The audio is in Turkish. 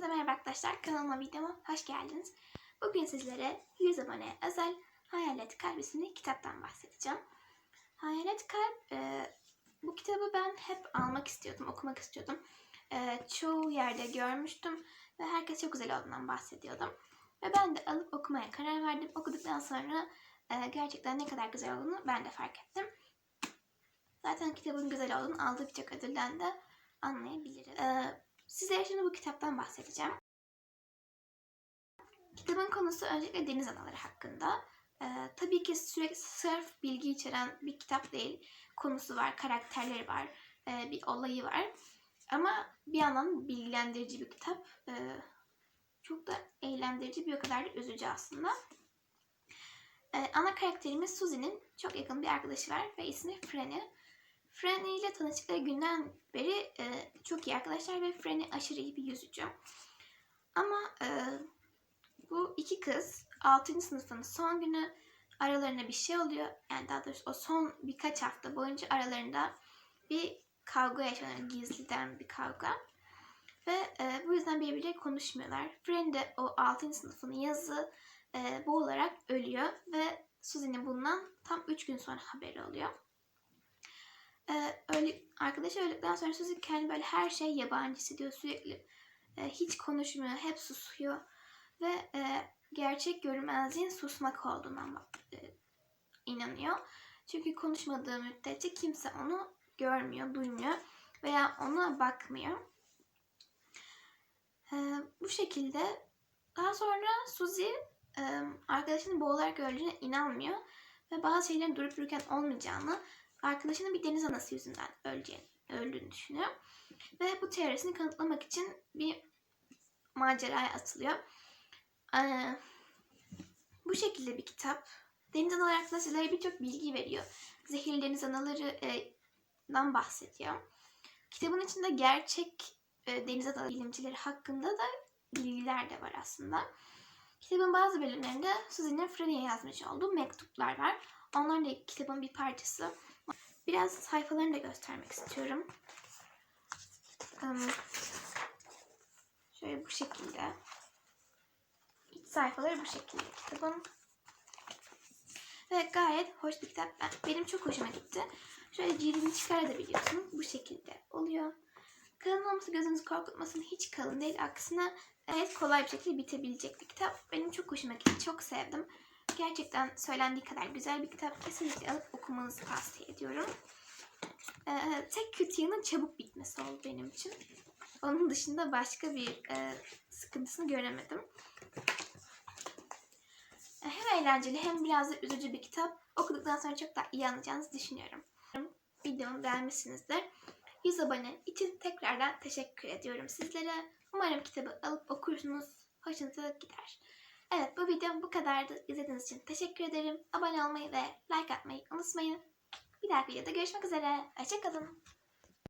Hepinize merhaba arkadaşlar. Kanalıma videoma hoş geldiniz. Bugün sizlere 100 abone özel Hayalet Kalp isimli kitaptan bahsedeceğim. Hayalet Kalp, e, bu kitabı ben hep almak istiyordum, okumak istiyordum. E, çoğu yerde görmüştüm ve herkes çok güzel olduğundan bahsediyordum. Ve ben de alıp okumaya karar verdim. Okuduktan sonra e, gerçekten ne kadar güzel olduğunu ben de fark ettim. Zaten kitabın güzel olduğunu aldığı birçok ödülden de anlayabiliriz. E, Sizlere şimdi bu kitaptan bahsedeceğim. Kitabın konusu öncelikle deniz anaları hakkında. Ee, tabii ki sürekli sırf bilgi içeren bir kitap değil. Konusu var, karakterleri var, e, bir olayı var. Ama bir yandan bilgilendirici bir kitap. Ee, çok da eğlendirici bir o kadar da üzücü aslında. Ee, ana karakterimiz Susie'nin çok yakın bir arkadaşı var ve ismi Franny. Franny ile tanıştıkları günden beri e, çok iyi arkadaşlar ve Franny aşırı iyi bir yüzücü. Ama e, bu iki kız 6. sınıfın son günü aralarında bir şey oluyor. Yani daha doğrusu o son birkaç hafta boyunca aralarında bir kavga yaşanıyor. Gizliden bir kavga. Ve e, bu yüzden birbirleriyle konuşmuyorlar. Franny de o 6. sınıfın yazı e, boğularak ölüyor ve Susie'nin bundan tam 3 gün sonra haberi oluyor. Arkadaşı öldükten sonra Suzy kendi böyle her şey yabancı hissediyor sürekli. Ee, hiç konuşmuyor, hep susuyor. Ve e, gerçek görünmezliğin susmak olduğundan e, inanıyor. Çünkü konuşmadığı müddetçe kimse onu görmüyor, duymuyor veya ona bakmıyor. Ee, bu şekilde daha sonra Suzy e, arkadaşının boğularak öldüğüne inanmıyor ve bazı şeylerin durup dururken olmayacağını arkadaşının bir deniz anası yüzünden öleceğini, öldüğünü düşünüyor. Ve bu teorisini kanıtlamak için bir maceraya atılıyor. Ee, bu şekilde bir kitap. Deniz anaları hakkında sizlere birçok bilgi veriyor. Zehirli deniz analarından bahsediyor. Kitabın içinde gerçek e, deniz anaları bilimcileri hakkında da bilgiler de var aslında. Kitabın bazı bölümlerinde Susie'nin Franny'e yazmış olduğu mektuplar var. Onlar da kitabın bir parçası. Biraz sayfalarını da göstermek istiyorum. Um, şöyle bu şekilde. İç sayfaları bu şekilde kitabın. Ve gayet hoş bir kitap. Ben, benim çok hoşuma gitti. Şöyle cildini çıkarabiliyorsunuz. Bu şekilde oluyor. Kalın olması gözünüzü korkutmasın. Hiç kalın değil. Aksine evet kolay bir şekilde bitebilecek bir kitap. Benim çok hoşuma gitti. Çok sevdim. Gerçekten söylendiği kadar güzel bir kitap. Kesinlikle alıp okumanızı tavsiye ediyorum. Ee, tek kötü yanı çabuk bitmesi oldu benim için. Onun dışında başka bir e, sıkıntısını göremedim. Ee, Hem eğlenceli hem biraz da üzücü bir kitap. Okuduktan sonra çok daha iyi anlayacağınızı düşünüyorum. Videomu beğenmişsinizdir. 100 abone için tekrardan teşekkür ediyorum sizlere. Umarım kitabı alıp okursunuz. Hoşunuza gider. Evet bu videom bu kadardı. İzlediğiniz için teşekkür ederim. Abone olmayı ve like atmayı unutmayın. Bir dahaki videoda görüşmek üzere. Hoşçakalın.